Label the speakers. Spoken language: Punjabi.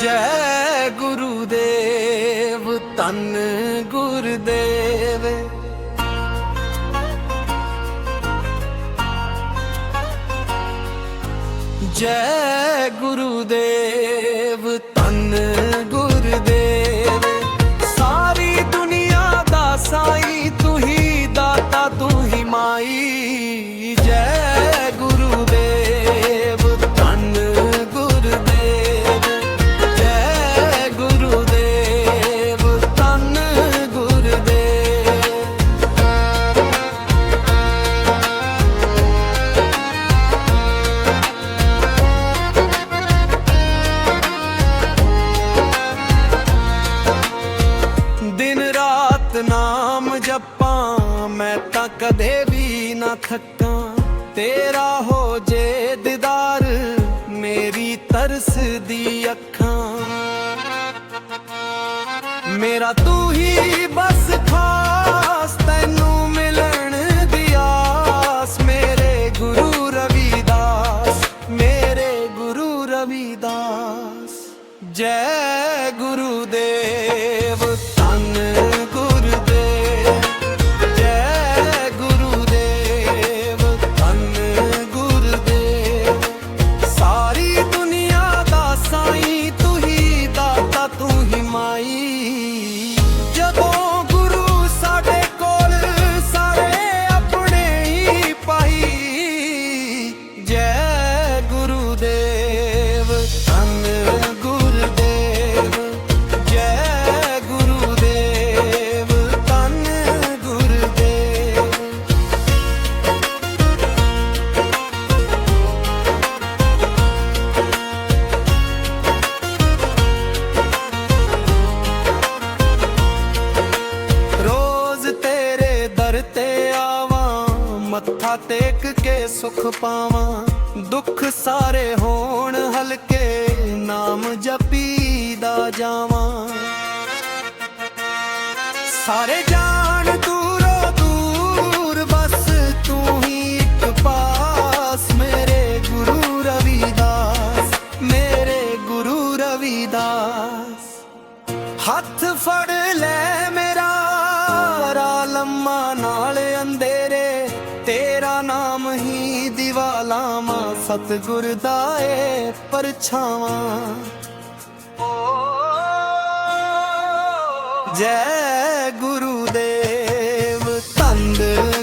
Speaker 1: ਜੈ ਗੁਰੂਦੇਵ ਤਨ ਗੁਰਦੇਵ। ਜੈ ਗੁਰੂਦੇਵ ਕਦੇ ਵੀ ਨਾ ਥੱਕਾਂ। ਤੇਰਾ ਹੋ ਜੇ ਦੀਦਾਰ, ਮੇਰੀ ਤਰਸ ਦੀ ਅੱਖਾਂ। ਮੇਰਾ ਤੂੰ ਹੀ ਬਸ ਖਾਸ, ਤੈਨੂੰ ਮਿਲਣ ਦੀ ਆਸ। ਮੇਰੇ ਗੁਰੂ ਰਵਿਦਾਸ, ਮੇਰੇ ਗੁਰੂ ਰਵਿਦਾਸ। ਜੈ ਗੁਰੂਦੇਵ ਧੰਨ ਮੱਥਾ ਟੇਕ ਕੇ ਸੁਖ ਪਾਵਾਂ ਦੁੱਖ ਸਾਰੇ ਹੋਣ ਹਲਕੇ ਨਾਮ ਜਪੀਦਾ ਜਾਵਾਂ। ਸਾਰੇ ਸਤਿਗੁਰ ਦਾ ਏ ਪਰਛਾਵਾਂ। ਜੈ ਗੁਰੂ ਦੇਵ ਤੰਦ।